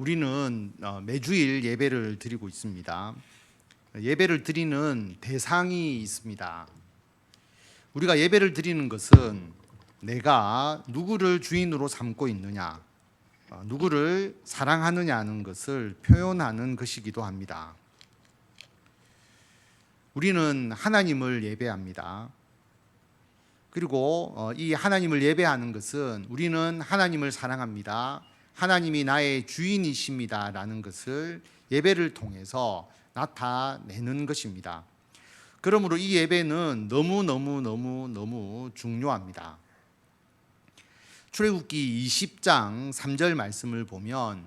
우리는 어, 매주일 예배를 드리고 있습니다. 예배를 드리는 대상이 있습니다. 우리가 예배를 드리는 것은 내가 누구를 주인으로 삼고 있느냐, 어, 누구를 사랑하느냐는 것을 표현하는 것이기도 합니다. 우리는 하나님을 예배합니다. 그리고 어, 이 하나님을 예배하는 것은 우리는 하나님을 사랑합니다. 하나님이 나의 주인이십니다라는 것을 예배를 통해서 나타내는 것입니다. 그러므로 이 예배는 너무 너무 너무 너무 중요합니다. 출애굽기 20장 3절 말씀을 보면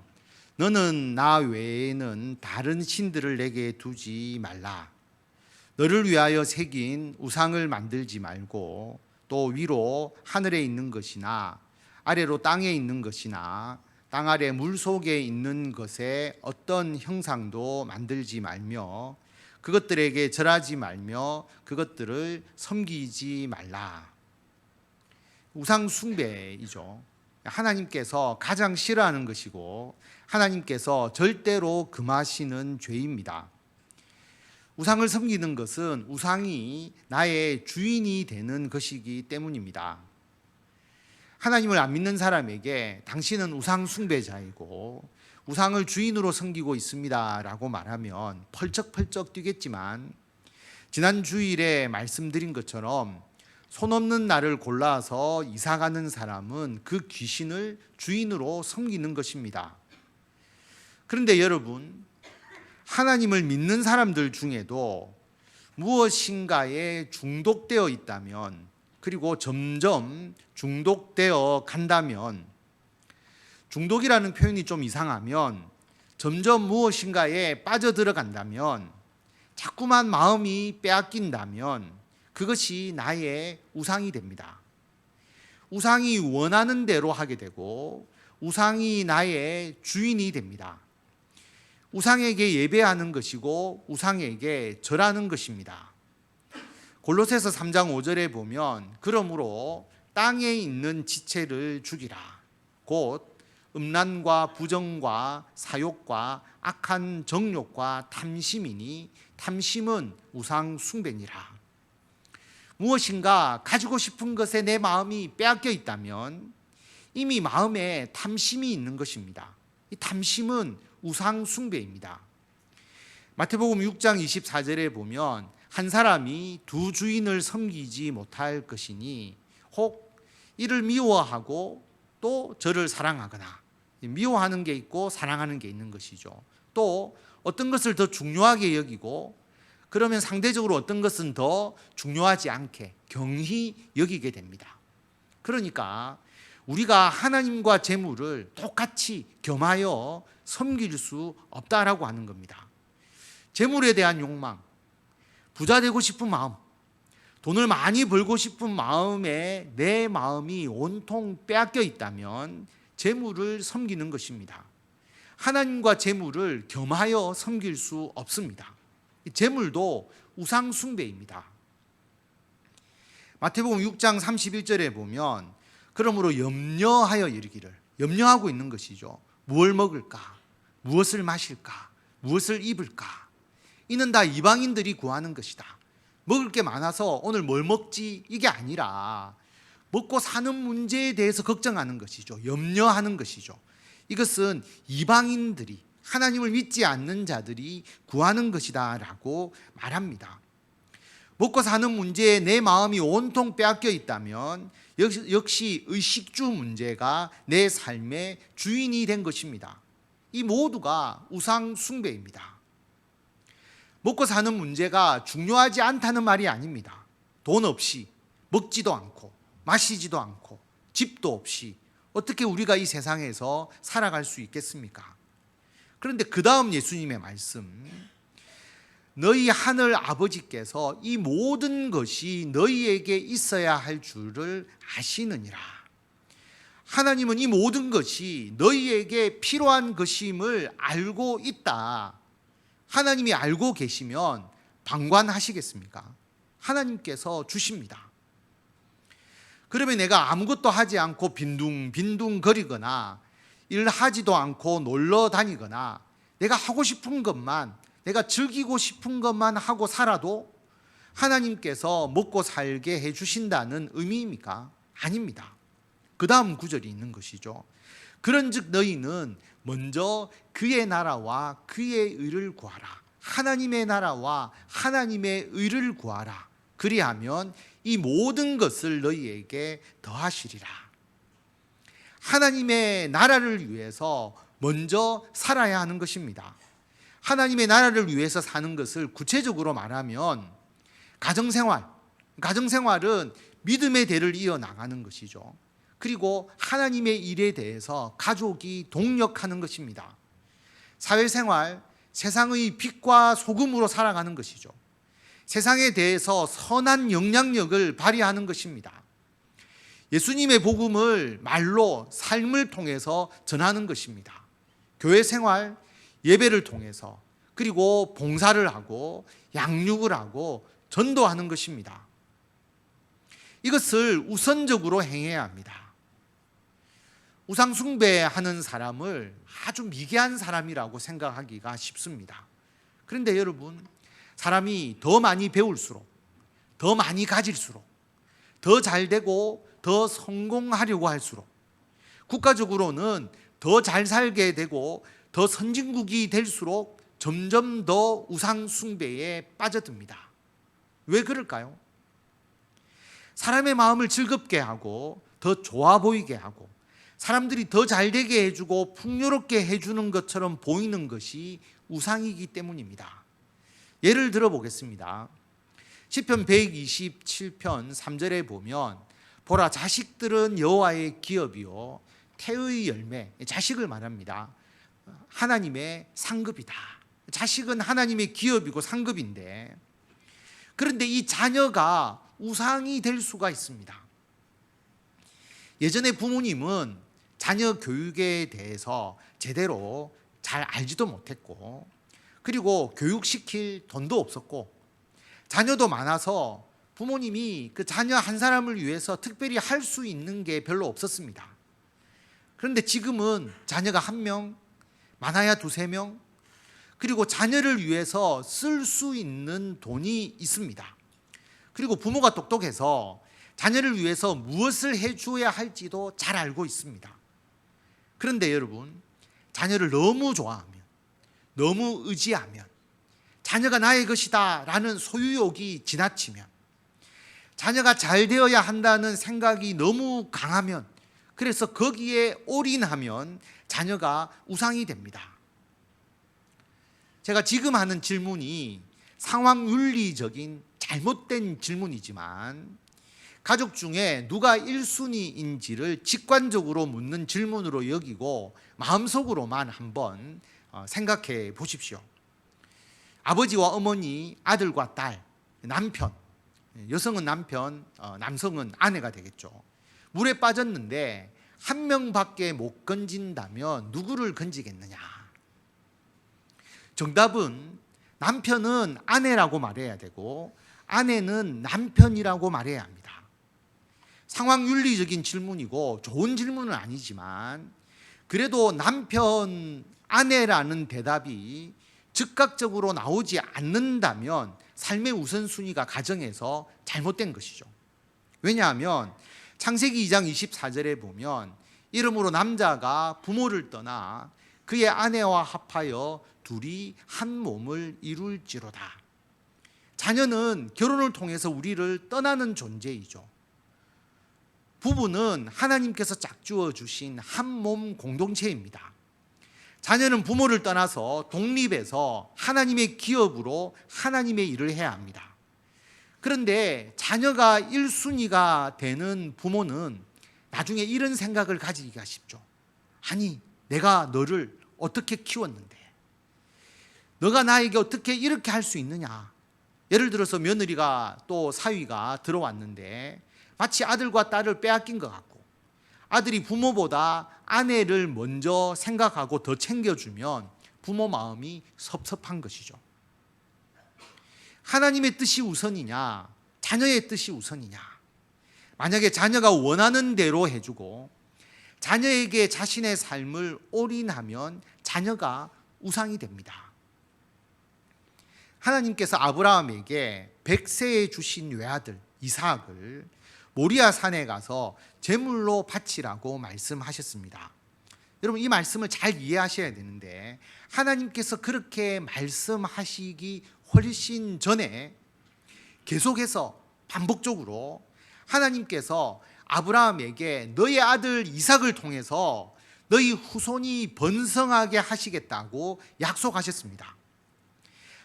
너는 나 외에는 다른 신들을 내게 두지 말라. 너를 위하여 새긴 우상을 만들지 말고 또 위로 하늘에 있는 것이나 아래로 땅에 있는 것이나 땅 아래 물 속에 있는 것에 어떤 형상도 만들지 말며 그것들에게 절하지 말며 그것들을 섬기지 말라. 우상 숭배이죠. 하나님께서 가장 싫어하는 것이고 하나님께서 절대로 금하시는 죄입니다. 우상을 섬기는 것은 우상이 나의 주인이 되는 것이기 때문입니다. 하나님을 안 믿는 사람에게 당신은 우상 숭배자이고 우상을 주인으로 섬기고 있습니다라고 말하면 펄쩍펄쩍 뛰겠지만 지난 주일에 말씀드린 것처럼 손 없는 나를 골라서 이사 가는 사람은 그 귀신을 주인으로 섬기는 것입니다. 그런데 여러분 하나님을 믿는 사람들 중에도 무엇인가에 중독되어 있다면 그리고 점점 중독되어 간다면 중독이라는 표현이 좀 이상하면 점점 무엇인가에 빠져들어간다면 자꾸만 마음이 빼앗긴다면 그것이 나의 우상이 됩니다. 우상이 원하는 대로 하게 되고 우상이 나의 주인이 됩니다. 우상에게 예배하는 것이고 우상에게 절하는 것입니다. 골로새서 3장 5절에 보면 그러므로 땅에 있는 지체를 죽이라. 곧 음란과 부정과 사욕과 악한 정욕과 탐심이니 탐심은 우상 숭배니라. 무엇인가 가지고 싶은 것에 내 마음이 빼앗겨 있다면 이미 마음에 탐심이 있는 것입니다. 이 탐심은 우상 숭배입니다. 마태복음 6장 24절에 보면 한 사람이 두 주인을 섬기지 못할 것이니 혹 이를 미워하고 또 저를 사랑하거나 미워하는 게 있고 사랑하는 게 있는 것이죠. 또 어떤 것을 더 중요하게 여기고 그러면 상대적으로 어떤 것은 더 중요하지 않게 경히 여기게 됩니다. 그러니까 우리가 하나님과 재물을 똑같이 겸하여 섬길 수 없다라고 하는 겁니다. 재물에 대한 욕망, 부자 되고 싶은 마음, 돈을 많이 벌고 싶은 마음에 내 마음이 온통 빼앗겨 있다면 재물을 섬기는 것입니다. 하나님과 재물을 겸하여 섬길 수 없습니다. 재물도 우상 숭배입니다. 마태복음 6장 31절에 보면 그러므로 염려하여 이르기를 염려하고 있는 것이죠. 무엇을 먹을까? 무엇을 마실까? 무엇을 입을까? 이는 다 이방인들이 구하는 것이다. 먹을 게 많아서 오늘 뭘 먹지? 이게 아니라 먹고 사는 문제에 대해서 걱정하는 것이죠. 염려하는 것이죠. 이것은 이방인들이 하나님을 믿지 않는 자들이 구하는 것이다라고 말합니다. 먹고 사는 문제에 내 마음이 온통 빼앗겨 있다면 역시, 의식주 문제가 내 삶의 주인이 된 것입니다. 이 모두가 우상 숭배입니다. 먹고 사는 문제가 중요하지 않다는 말이 아닙니다. 돈 없이 먹지도 않고 마시지도 않고 집도 없이 어떻게 우리가 이 세상에서 살아갈 수 있겠습니까? 그런데 그 다음 예수님의 말씀, 너희 하늘 아버지께서 이 모든 것이 너희에게 있어야 할 줄을 아시느니라. 하나님은 이 모든 것이 너희에게 필요한 것임을 알고 있다. 하나님이 알고 계시면 방관하시겠습니까? 하나님께서 주십니다. 그러면 내가 아무것도 하지 않고 빈둥빈둥 거리거나 일하지도 않고 놀러 다니거나 내가 하고 싶은 것만 내가 즐기고 싶은 것만 하고 살아도 하나님께서 먹고 살게 해 주신다는 의미입니까? 아닙니다. 그 다음 구절이 있는 것이죠. 그런즉 너희는 먼저 그의 나라와 그의 의를 구하라. 하나님의 나라와 하나님의 의를 구하라. 그리하면 이 모든 것을 너희에게 더하시리라. 하나님의 나라를 위해서 먼저 살아야 하는 것입니다. 하나님의 나라를 위해서 사는 것을 구체적으로 말하면 가정생활, 가정생활은 믿음의 대를 이어 나가는 것이죠. 그리고 하나님의 일에 대해서 가족이 동력하는 것입니다. 사회생활, 세상의 빛과 소금으로 살아가는 것이죠. 세상에 대해서 선한 영향력을 발휘하는 것입니다. 예수님의 복음을 말로 삶을 통해서 전하는 것입니다. 교회 생활, 예배를 통해서 그리고 봉사를 하고 양육을 하고 전도하는 것입니다. 이것을 우선적으로 행해야 합니다. 우상 숭배하는 사람을 아주 미개한 사람이라고 생각하기가 쉽습니다. 그런데 여러분, 사람이 더 많이 배울수록, 더 많이 가질수록, 더 잘 되고 더 성공하려고 할수록, 국가적으로는 더 잘 살게 되고 더 선진국이 될수록 점점 더 우상숭배에 빠져듭니다. 왜 그럴까요? 사람의 마음을 즐겁게 하고 더 좋아 보이게 하고 사람들이 더 잘 되게 해주고 풍요롭게 해주는 것처럼 보이는 것이 우상이기 때문입니다. 예를 들어 보겠습니다. 시편 127편 3절에 보면 보라 자식들은 여호와의 기업이요 태의 열매 자식을 말합니다. 하나님의 상급이다. 자식은 하나님의 기업이고 상급인데 그런데 이 자녀가 우상이 될 수가 있습니다. 예전에 부모님은 자녀 교육에 대해서 제대로 잘 알지도 못했고, 그리고 교육시킬 돈도 없었고, 자녀도 많아서 부모님이 그 자녀 한 사람을 위해서 특별히 할 수 있는 게 별로 없었습니다. 그런데 지금은 자녀가 한 명, 많아야 두세 명, 그리고 자녀를 위해서 쓸 수 있는 돈이 있습니다. 그리고 부모가 똑똑해서 자녀를 위해서 무엇을 해줘야 할지도 잘 알고 있습니다. 그런데 여러분, 자녀를 너무 좋아하면, 너무 의지하면, 자녀가 나의 것이다 라는 소유욕이 지나치면, 자녀가 잘 되어야 한다는 생각이 너무 강하면, 그래서 거기에 올인하면 자녀가 우상이 됩니다. 제가 지금 하는 질문이 상황 윤리적인 잘못된 질문이지만 가족 중에 누가 1순위인지를 직관적으로 묻는 질문으로 여기고 마음속으로만 한번 어, 생각해 보십시오. 아버지와 어머니, 아들과 딸, 남편, 여성은 남편, 어, 남성은 아내가 되겠죠. 물에 빠졌는데 한 명밖에 못 건진다면 누구를 건지겠느냐? 정답은 남편은 아내라고 말해야 되고 아내는 남편이라고 말해야 합니다. 상황 윤리적인 질문이고 좋은 질문은 아니지만 그래도 남편 아내라는 대답이 즉각적으로 나오지 않는다면 삶의 우선순위가 가정에서 잘못된 것이죠. 왜냐하면 창세기 2장 24절에 보면 이름으로 남자가 부모를 떠나 그의 아내와 합하여 둘이 한 몸을 이룰지로다. 자녀는 결혼을 통해서 우리를 떠나는 존재이죠. 부부는 하나님께서 짝주어 주신 한 몸 공동체입니다. 자녀는 부모를 떠나서 독립해서 하나님의 기업으로 하나님의 일을 해야 합니다. 그런데 자녀가 1순위가 되는 부모는 나중에 이런 생각을 가지기가 쉽죠. 아니, 내가 너를 어떻게 키웠는데? 너가 나에게 어떻게 이렇게 할 수 있느냐? 예를 들어서 며느리가 또 사위가 들어왔는데 마치 아들과 딸을 빼앗긴 것 같고 아들이 부모보다 아내를 먼저 생각하고 더 챙겨주면 부모 마음이 섭섭한 것이죠. 하나님의 뜻이 우선이냐, 자녀의 뜻이 우선이냐. 만약에 자녀가 원하는 대로 해주고 자녀에게 자신의 삶을 올인하면 자녀가 우상이 됩니다. 하나님께서 아브라함에게 백세에 주신 외아들 이삭을 모리아 산에 가서 제물로 바치라고 말씀하셨습니다. 여러분 이 말씀을 잘 이해하셔야 되는데 하나님께서 그렇게 말씀하시기 훨씬 전에 계속해서 반복적으로 하나님께서 아브라함에게 너의 아들 이삭을 통해서 너희 후손이 번성하게 하시겠다고 약속하셨습니다.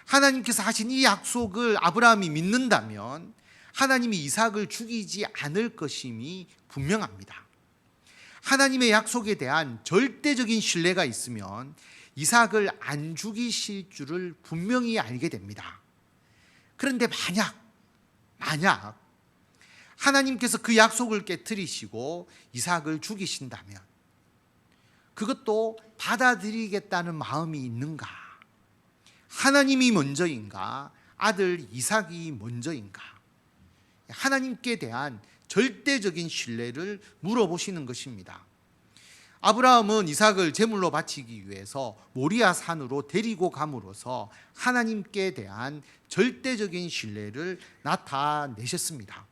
하나님께서 하신 이 약속을 아브라함이 믿는다면 하나님이 이삭을 죽이지 않을 것임이 분명합니다. 하나님의 약속에 대한 절대적인 신뢰가 있으면 이삭을 안 죽이실 줄을 분명히 알게 됩니다. 그런데 만약 만약 하나님께서 그 약속을 깨뜨리시고 이삭을 죽이신다면 그것도 받아들이겠다는 마음이 있는가? 하나님이 먼저인가? 아들 이삭이 먼저인가? 하나님께 대한 절대적인 신뢰를 물어보시는 것입니다. 아브라함은 이삭을 제물로 바치기 위해서 모리아 산으로 데리고 감으로써 하나님께 대한 절대적인 신뢰를 나타내셨습니다.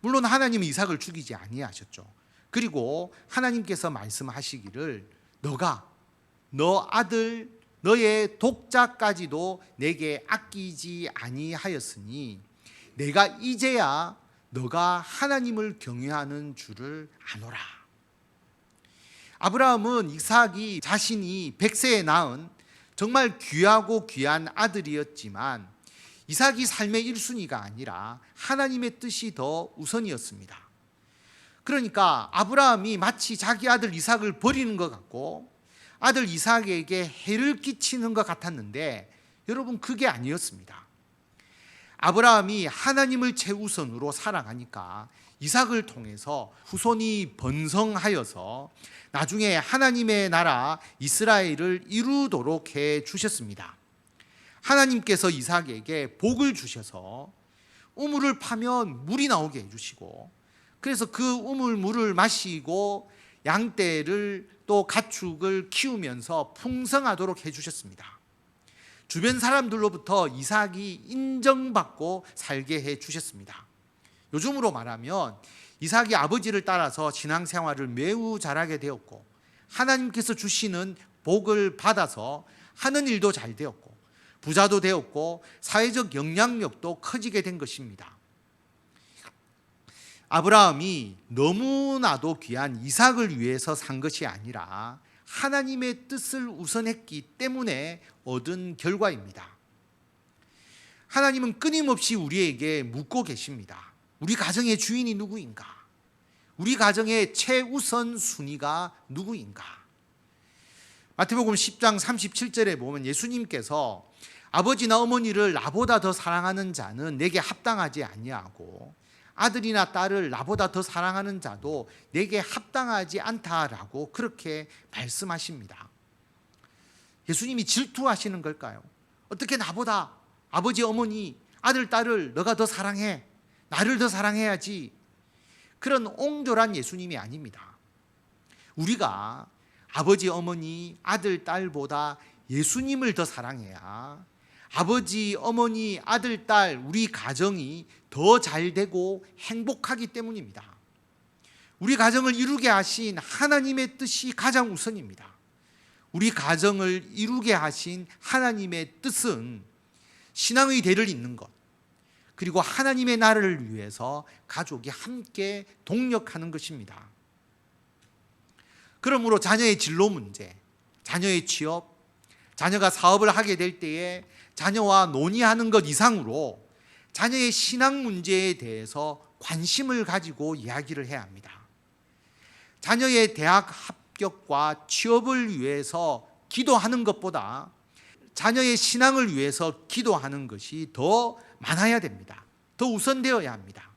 물론 하나님은 이삭을 죽이지 아니하셨죠. 그리고 하나님께서 말씀하시기를 너가 너 아들 너의 독자까지도 내게 아끼지 아니하였으니 내가 이제야 너가 하나님을 경외하는 줄을 아노라. 아브라함은 이삭이 자신이 백세에 낳은 정말 귀하고 귀한 아들이었지만 이삭이 삶의 1순위가 아니라 하나님의 뜻이 더 우선이었습니다. 그러니까 아브라함이 마치 자기 아들 이삭을 버리는 것 같고 아들 이삭에게 해를 끼치는 것 같았는데 여러분 그게 아니었습니다. 아브라함이 하나님을 최우선으로 살아가니까 이삭을 통해서 후손이 번성하여서 나중에 하나님의 나라 이스라엘을 이루도록 해 주셨습니다. 하나님께서 이삭에게 복을 주셔서 우물을 파면 물이 나오게 해 주시고 그래서 그 우물 물을 마시고 양떼를 또 가축을 키우면서 풍성하도록 해 주셨습니다. 주변 사람들로부터 이삭이 인정받고 살게 해 주셨습니다. 요즘으로 말하면 이삭이 아버지를 따라서 신앙생활을 매우 잘하게 되었고 하나님께서 주시는 복을 받아서 하는 일도 잘 되었고 부자도 되었고 사회적 영향력도 커지게 된 것입니다. 아브라함이 너무나도 귀한 이삭을 위해서 산 것이 아니라 하나님의 뜻을 우선했기 때문에 얻은 결과입니다. 하나님은 끊임없이 우리에게 묻고 계십니다. 우리 가정의 주인이 누구인가? 우리 가정의 최우선 순위가 누구인가? 마태복음 10장 37절에 보면 예수님께서 아버지나 어머니를 나보다 더 사랑하는 자는 내게 합당하지 아니하고 아들이나 딸을 나보다 더 사랑하는 자도 내게 합당하지 않다라고 그렇게 말씀하십니다. 예수님이 질투하시는 걸까요? 어떻게 나보다 아버지 어머니 아들 딸을 너가 더 사랑해 나를 더 사랑해야지 그런 옹졸한 예수님이 아닙니다. 우리가 아버지 어머니 아들 딸보다 예수님을 더 사랑해야 아버지, 어머니, 아들, 딸, 우리 가정이 더 잘 되고 행복하기 때문입니다. 우리 가정을 이루게 하신 하나님의 뜻이 가장 우선입니다. 우리 가정을 이루게 하신 하나님의 뜻은 신앙의 대를 잇는 것, 그리고 하나님의 나라를 위해서 가족이 함께 동력하는 것입니다. 그러므로 자녀의 진로 문제, 자녀의 취업, 자녀가 사업을 하게 될 때에 자녀와 논의하는 것 이상으로 자녀의 신앙 문제에 대해서 관심을 가지고 이야기를 해야 합니다. 자녀의 대학 합격과 취업을 위해서 기도하는 것보다 자녀의 신앙을 위해서 기도하는 것이 더 많아야 됩니다. 더 우선되어야 합니다.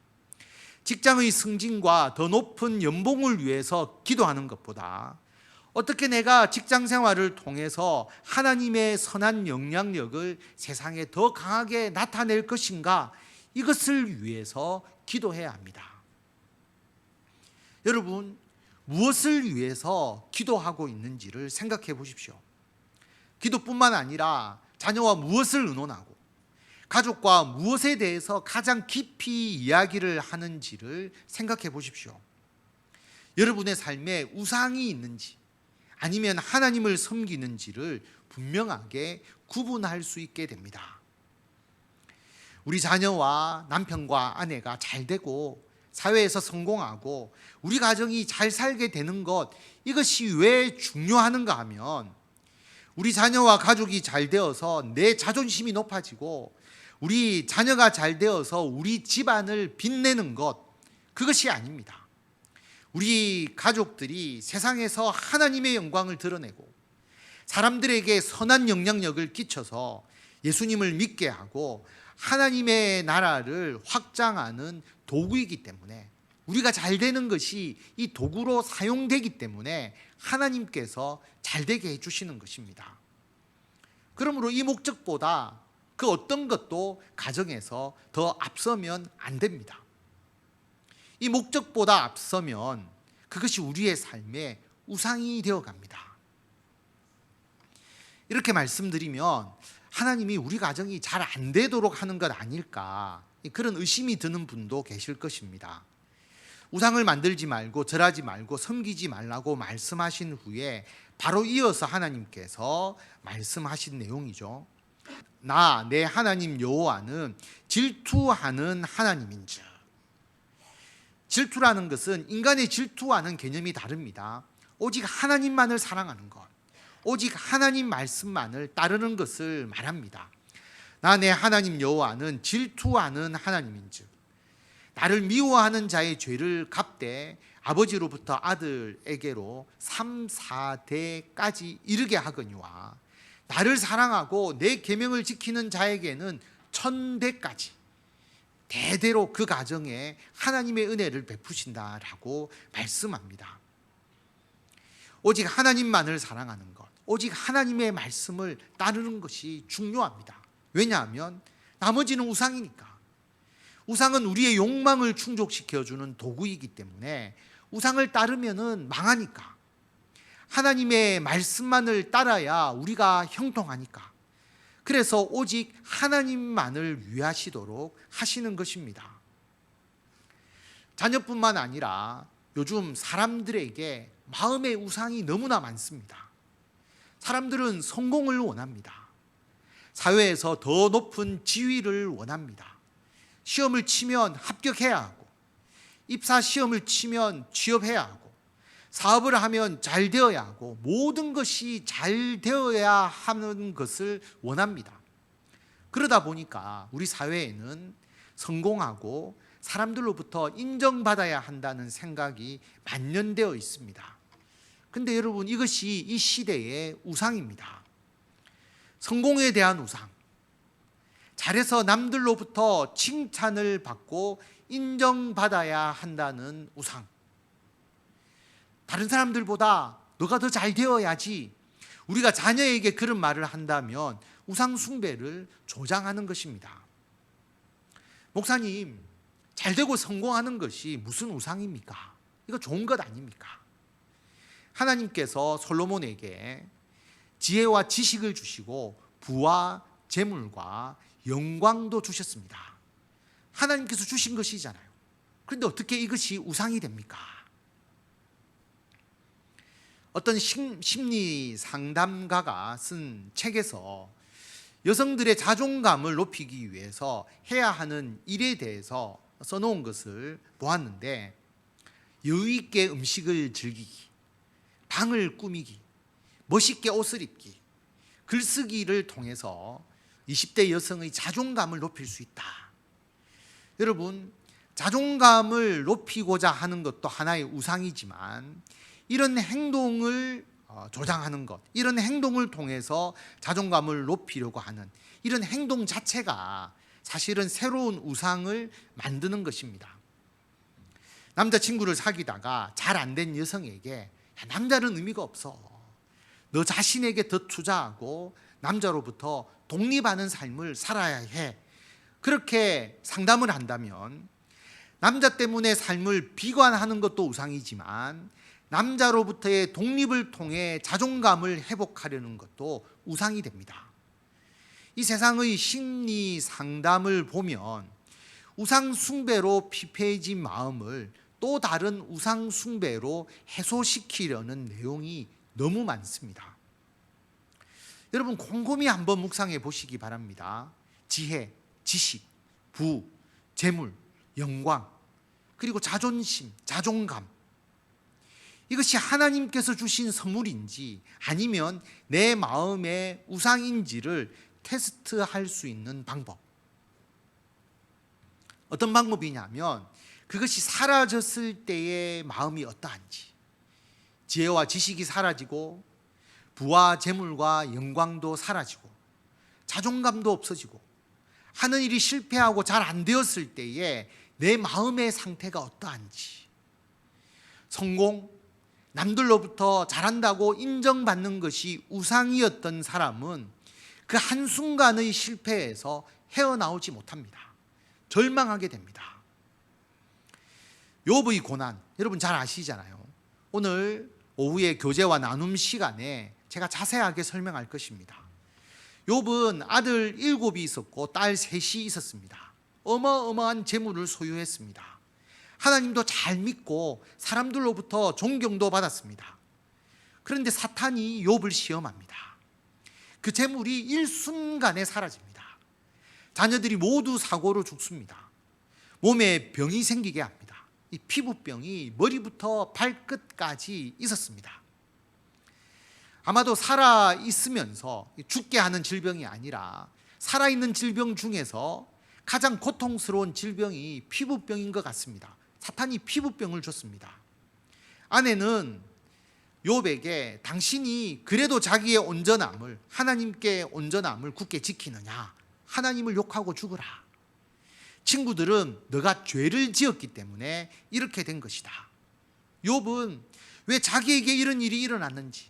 직장의 승진과 더 높은 연봉을 위해서 기도하는 것보다 어떻게 내가 직장 생활을 통해서 하나님의 선한 영향력을 세상에 더 강하게 나타낼 것인가 이것을 위해서 기도해야 합니다. 여러분, 무엇을 위해서 기도하고 있는지를 생각해 보십시오. 기도뿐만 아니라 자녀와 무엇을 의논하고 가족과 무엇에 대해서 가장 깊이 이야기를 하는지를 생각해 보십시오. 여러분의 삶에 우상이 있는지 아니면 하나님을 섬기는지를 분명하게 구분할 수 있게 됩니다. 우리 자녀와 남편과 아내가 잘 되고 사회에서 성공하고 우리 가정이 잘 살게 되는 것 이것이 왜 중요하는가 하면 우리 자녀와 가족이 잘 되어서 내 자존심이 높아지고 우리 자녀가 잘 되어서 우리 집안을 빛내는 것 그것이 아닙니다. 우리 가족들이 세상에서 하나님의 영광을 드러내고 사람들에게 선한 영향력을 끼쳐서 예수님을 믿게 하고 하나님의 나라를 확장하는 도구이기 때문에 우리가 잘 되는 것이 이 도구로 사용되기 때문에 하나님께서 잘 되게 해주시는 것입니다. 그러므로 이 목적보다 그 어떤 것도 가정에서 더 앞서면 안 됩니다. 이 목적보다 앞서면 그것이 우리의 삶의 우상이 되어 갑니다. 이렇게 말씀드리면 하나님이 우리 가정이 잘 안 되도록 하는 것 아닐까 그런 의심이 드는 분도 계실 것입니다. 우상을 만들지 말고 절하지 말고 섬기지 말라고 말씀하신 후에 바로 이어서 하나님께서 말씀하신 내용이죠. 나 내 하나님 여호와는 질투하는 하나님인즉 질투라는 것은 인간의 질투와는 개념이 다릅니다. 오직 하나님만을 사랑하는 것, 오직 하나님 말씀만을 따르는 것을 말합니다. 나 내 하나님 여호와는 질투하는 하나님인즉 나를 미워하는 자의 죄를 갚되 아버지로부터 아들에게로 3, 4대까지 이르게 하거니와 나를 사랑하고 내 계명을 지키는 자에게는 천대까지 대대로 그 가정에 하나님의 은혜를 베푸신다라고 말씀합니다. 오직 하나님만을 사랑하는 것, 오직 하나님의 말씀을 따르는 것이 중요합니다. 왜냐하면 나머지는 우상이니까. 우상은 우리의 욕망을 충족시켜 주는 도구이기 때문에 우상을 따르면은 망하니까. 하나님의 말씀만을 따라야 우리가 형통하니까. 그래서 오직 하나님만을 위하시도록 하시는 것입니다. 자녀뿐만 아니라 요즘 사람들에게 마음의 우상이 너무나 많습니다. 사람들은 성공을 원합니다. 사회에서 더 높은 지위를 원합니다. 시험을 치면 합격해야 하고, 입사 시험을 치면 취업해야 하고, 사업을 하면 잘 되어야 하고, 모든 것이 잘 되어야 하는 것을 원합니다. 그러다 보니까 우리 사회에는 성공하고 사람들로부터 인정받아야 한다는 생각이 만연되어 있습니다. 근데 여러분 이것이 이 시대의 우상입니다. 성공에 대한 우상. 잘해서 남들로부터 칭찬을 받고 인정받아야 한다는 우상. 다른 사람들보다 너가 더 잘 되어야지. 우리가 자녀에게 그런 말을 한다면 우상 숭배를 조장하는 것입니다. 목사님, 잘 되고 성공하는 것이 무슨 우상입니까? 이거 좋은 것 아닙니까? 하나님께서 솔로몬에게 지혜와 지식을 주시고 부와 재물과 영광도 주셨습니다. 하나님께서 주신 것이잖아요. 그런데 어떻게 이것이 우상이 됩니까? 어떤 심리 상담가가 쓴 책에서 여성들의 자존감을 높이기 위해서 해야 하는 일에 대해서 써놓은 것을 보았는데 여유 있게 음식을 즐기기, 방을 꾸미기, 멋있게 옷을 입기, 글쓰기를 통해서 20대 여성의 자존감을 높일 수 있다. 여러분, 자존감을 높이고자 하는 것도 하나의 우상이지만 이런 행동을 어, 조장하는 것, 이런 행동을 통해서 자존감을 높이려고 하는 이런 행동 자체가 사실은 새로운 우상을 만드는 것입니다. 남자친구를 사귀다가 잘 안 된 여성에게 남자는 의미가 없어. 너 자신에게 더 투자하고 남자로부터 독립하는 삶을 살아야 해. 그렇게 상담을 한다면 남자 때문에 삶을 비관하는 것도 우상이지만 남자로부터의 독립을 통해 자존감을 회복하려는 것도 우상이 됩니다. 이 세상의 심리 상담을 보면 우상 숭배로 피폐해진 마음을 또 다른 우상 숭배로 해소시키려는 내용이 너무 많습니다. 여러분 곰곰이 한번 묵상해 보시기 바랍니다. 지혜, 지식, 부, 재물, 영광, 그리고 자존심, 자존감. 이것이 하나님께서 주신 선물인지 아니면 내 마음의 우상인지를 테스트할 수 있는 방법. 어떤 방법이냐면 그것이 사라졌을 때의 마음이 어떠한지. 지혜와 지식이 사라지고 부와 재물과 영광도 사라지고 자존감도 없어지고 하는 일이 실패하고 잘 안 되었을 때에 내 마음의 상태가 어떠한지. 성공, 남들로부터 잘한다고 인정받는 것이 우상이었던 사람은 그 한순간의 실패에서 헤어나오지 못합니다. 절망하게 됩니다. 욥의 고난 여러분 잘 아시잖아요. 오늘 오후에 교제와 나눔 시간에 제가 자세하게 설명할 것입니다. 욥은 아들 일곱이 있었고 딸 셋이 있었습니다. 어마어마한 재물을 소유했습니다. 하나님도 잘 믿고 사람들로부터 존경도 받았습니다. 그런데 사탄이 욥을 시험합니다. 그 재물이 일순간에 사라집니다. 자녀들이 모두 사고로 죽습니다. 몸에 병이 생기게 합니다. 이 피부병이 머리부터 발끝까지 있었습니다. 아마도 살아 있으면서 죽게 하는 질병이 아니라 살아 있는 질병 중에서 가장 고통스러운 질병이 피부병인 것 같습니다. 사탄이 피부병을 줬습니다. 아내는 욥에게 당신이 그래도 자기의 온전함을 하나님께 온전함을 굳게 지키느냐 하나님을 욕하고 죽으라. 친구들은 너가 죄를 지었기 때문에 이렇게 된 것이다. 욥은 왜 자기에게 이런 일이 일어났는지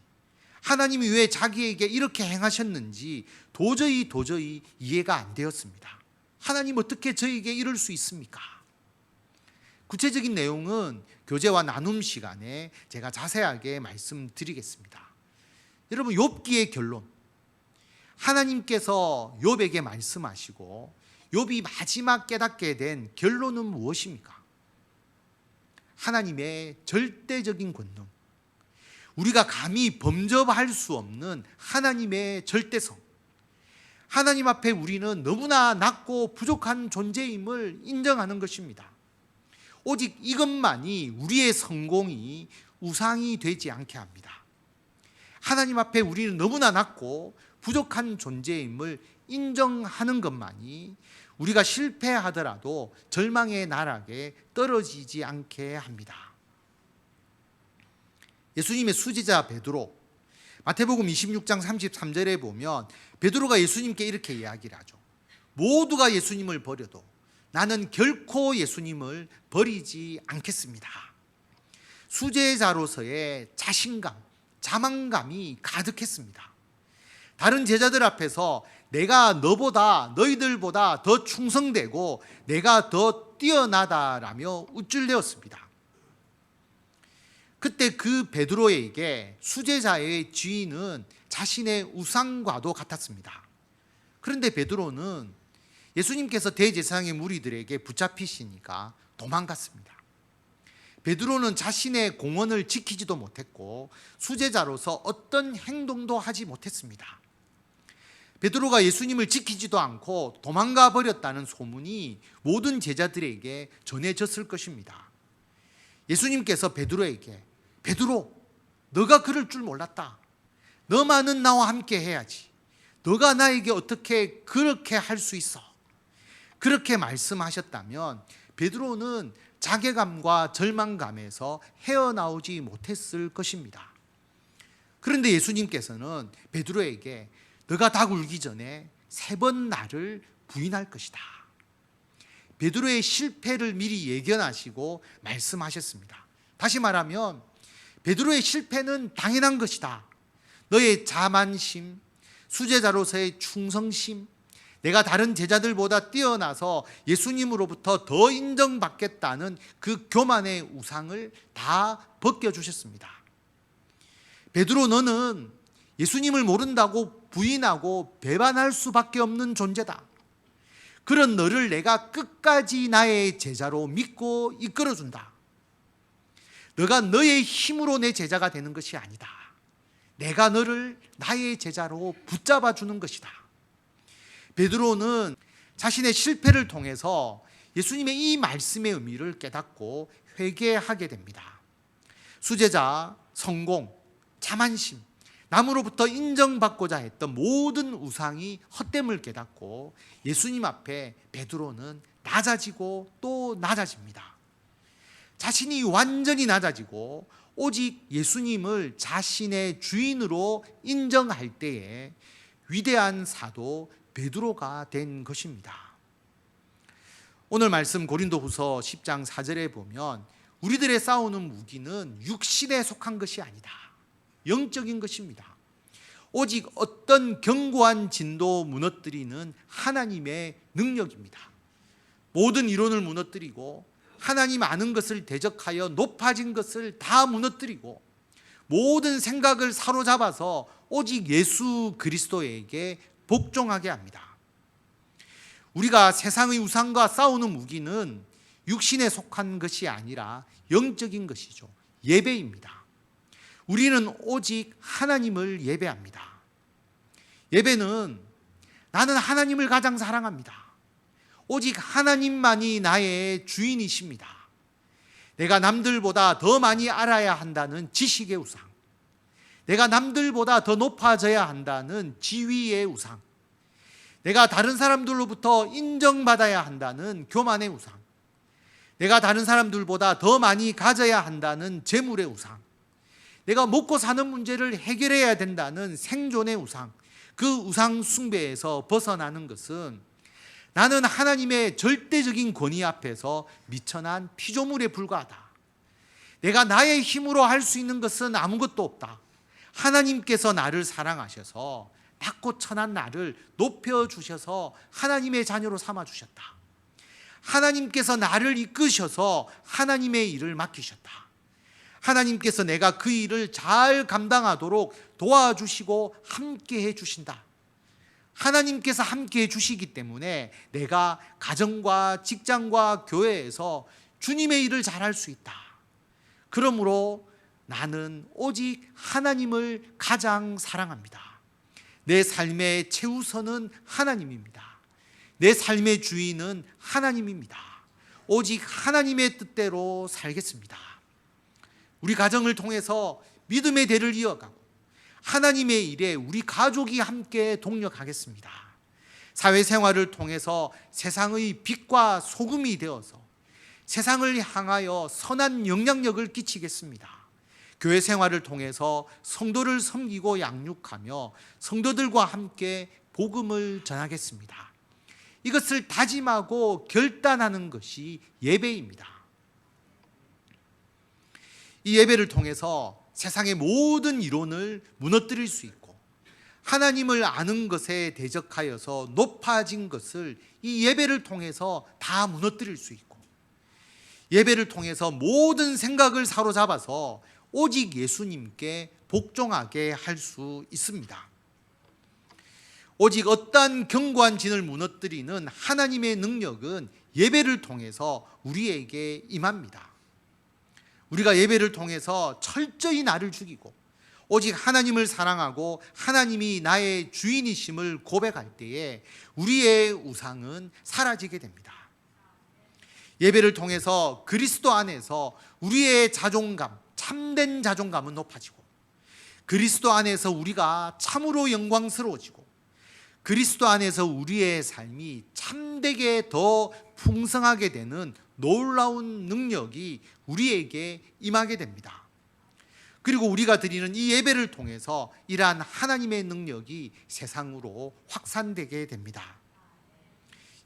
하나님이 왜 자기에게 이렇게 행하셨는지 도저히 도저히 이해가 안 되었습니다. 하나님 어떻게 저에게 이럴 수 있습니까? 구체적인 내용은 교제와 나눔 시간에 제가 자세하게 말씀드리겠습니다. 여러분 욥기의 결론 하나님께서 욥에게 말씀하시고 욥이 마지막 깨닫게 된 결론은 무엇입니까? 하나님의 절대적인 권능. 우리가 감히 범접할 수 없는 하나님의 절대성. 하나님 앞에 우리는 너무나 낮고 부족한 존재임을 인정하는 것입니다. 오직 이것만이 우리의 성공이 우상이 되지 않게 합니다. 하나님 앞에 우리는 너무나 낮고 부족한 존재임을 인정하는 것만이 우리가 실패하더라도 절망의 나락에 떨어지지 않게 합니다. 예수님의 수지자 베드로 마태복음 26장 33절에 보면 베드로가 예수님께 이렇게 이야기를 하죠. 모두가 예수님을 버려도 나는 결코 예수님을 버리지 않겠습니다. 수제자로서의 자신감, 자만감이 가득했습니다. 다른 제자들 앞에서 내가 너보다 너희들보다 더 충성되고 내가 더 뛰어나다라며 우쭐대었습니다. 그때 그 베드로에게 수제자의 지인은 자신의 우상과도 같았습니다. 그런데 베드로는 예수님께서 대제사장의 무리들에게 붙잡히시니까 도망갔습니다. 베드로는 자신의 공원을 지키지도 못했고 수제자로서 어떤 행동도 하지 못했습니다. 베드로가 예수님을 지키지도 않고 도망가 버렸다는 소문이 모든 제자들에게 전해졌을 것입니다. 예수님께서 베드로에게 베드로 너가 그럴 줄 몰랐다. 너만은 나와 함께 해야지. 너가 나에게 어떻게 그렇게 할 수 있어? 그렇게 말씀하셨다면 베드로는 자괴감과 절망감에서 헤어나오지 못했을 것입니다. 그런데 예수님께서는 베드로에게 너가 닭 울기 전에 세 번 나를 부인할 것이다. 베드로의 실패를 미리 예견하시고 말씀하셨습니다. 다시 말하면 베드로의 실패는 당연한 것이다. 너의 자만심, 수제자로서의 충성심, 내가 다른 제자들보다 뛰어나서 예수님으로부터 더 인정받겠다는 그 교만의 우상을 다 벗겨 주셨습니다. 베드로 너는 예수님을 모른다고 부인하고 배반할 수밖에 없는 존재다. 그런 너를 내가 끝까지 나의 제자로 믿고 이끌어 준다. 너가 너의 힘으로 내 제자가 되는 것이 아니다. 내가 너를 나의 제자로 붙잡아 주는 것이다. 베드로는 자신의 실패를 통해서 예수님의 이 말씀의 의미를 깨닫고 회개하게 됩니다. 수제자, 성공, 자만심, 남으로부터 인정받고자 했던 모든 우상이 헛됨을 깨닫고 예수님 앞에 베드로는 낮아지고 또 낮아집니다. 자신이 완전히 낮아지고 오직 예수님을 자신의 주인으로 인정할 때에 위대한 사도 베드로가 된 것입니다. 오늘 말씀 고린도후서 10장 4절에 보면 우리들의 싸우는 무기는 육신에 속한 것이 아니다. 영적인 것입니다. 오직 어떤 견고한 진도 무너뜨리는 하나님의 능력입니다. 모든 이론을 무너뜨리고 하나님 아는 것을 대적하여 높아진 것을 다 무너뜨리고 모든 생각을 사로잡아서 오직 예수 그리스도에게 복종하게 합니다. 우리가 세상의 우상과 싸우는 무기는 육신에 속한 것이 아니라 영적인 것이죠. 예배입니다. 우리는 오직 하나님을 예배합니다. 예배는 나는 하나님을 가장 사랑합니다. 오직 하나님만이 나의 주인이십니다. 내가 남들보다 더 많이 알아야 한다는 지식의 우상. 내가 남들보다 더 높아져야 한다는 지위의 우상. 내가 다른 사람들로부터 인정받아야 한다는 교만의 우상. 내가 다른 사람들보다 더 많이 가져야 한다는 재물의 우상. 내가 먹고 사는 문제를 해결해야 된다는 생존의 우상. 그 우상 숭배에서 벗어나는 것은 나는 하나님의 절대적인 권위 앞에서 미천한 피조물에 불과하다. 내가 나의 힘으로 할 수 있는 것은 아무것도 없다. 하나님께서 나를 사랑하셔서 낮고 천한 나를 높여 주셔서 하나님의 자녀로 삼아 주셨다. 하나님께서 나를 이끄셔서 하나님의 일을 맡기셨다. 하나님께서 내가 그 일을 잘 감당하도록 도와주시고 함께 해 주신다. 하나님께서 함께 해 주시기 때문에 내가 가정과 직장과 교회에서 주님의 일을 잘할 수 있다. 그러므로 나는 오직 하나님을 가장 사랑합니다. 내 삶의 최우선은 하나님입니다. 내 삶의 주인은 하나님입니다. 오직 하나님의 뜻대로 살겠습니다. 우리 가정을 통해서 믿음의 대를 이어가고 하나님의 일에 우리 가족이 함께 동력하겠습니다. 사회생활을 통해서 세상의 빛과 소금이 되어서 세상을 향하여 선한 영향력을 끼치겠습니다. 교회 생활을 통해서 성도를 섬기고 양육하며 성도들과 함께 복음을 전하겠습니다. 이것을 다짐하고 결단하는 것이 예배입니다. 이 예배를 통해서 세상의 모든 이론을 무너뜨릴 수 있고 하나님을 아는 것에 대적하여서 높아진 것을 이 예배를 통해서 다 무너뜨릴 수 있고 예배를 통해서 모든 생각을 사로잡아서 오직 예수님께 복종하게 할 수 있습니다. 오직 어떠한 견고한 진을 무너뜨리는 하나님의 능력은 예배를 통해서 우리에게 임합니다. 우리가 예배를 통해서 철저히 나를 죽이고 오직 하나님을 사랑하고 하나님이 나의 주인이심을 고백할 때에 우리의 우상은 사라지게 됩니다. 예배를 통해서 그리스도 안에서 우리의 자존감, 참된 자존감은 높아지고 그리스도 안에서 우리가 참으로 영광스러워지고 그리스도 안에서 우리의 삶이 참되게 더 풍성하게 되는 놀라운 능력이 우리에게 임하게 됩니다. 그리고 우리가 드리는 이 예배를 통해서 이러한 하나님의 능력이 세상으로 확산되게 됩니다.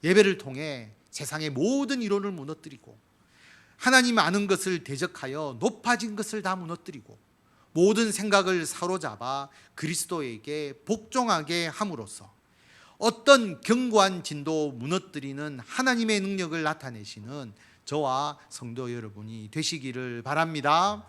예배를 통해 세상의 모든 이론을 무너뜨리고 하나님 아는 것을 대적하여 높아진 것을 다 무너뜨리고 모든 생각을 사로잡아 그리스도에게 복종하게 함으로써 어떤 견고한 진도 무너뜨리는 하나님의 능력을 나타내시는 저와 성도 여러분이 되시기를 바랍니다.